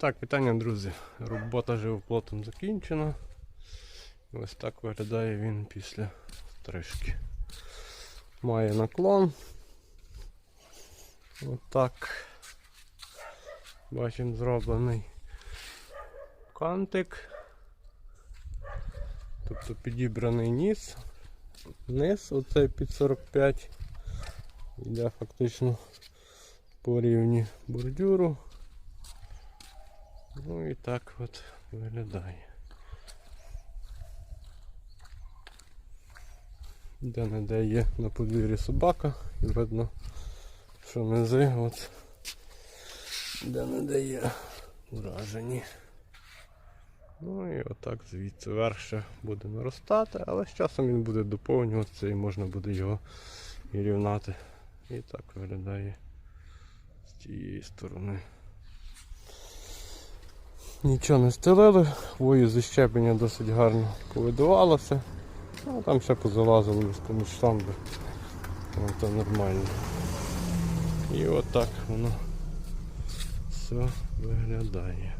Так, вітання, друзі. Робота живоплотом закінчена. Ось так виглядає він після стрижки. Має наклон. Отак. Бачимо зроблений кантик. Тобто підібраний ніс. Низ оцей під 45. Йде фактично по рівні бордюру. Ну і так от виглядає. Де не де є на подвір'ї собака і видно, що низи от де не де є вражені. Ну і отак звідси верх ще буде наростати, але з часом він буде доповнюватися і можна буде його і рівнати. І так виглядає з тієї сторони. Нічого не стелили, вою зі щеплення досить гарно повидувалося. Ну, там ще позалазили поміж штамби. Ну, то нормально. І отак воно все виглядає.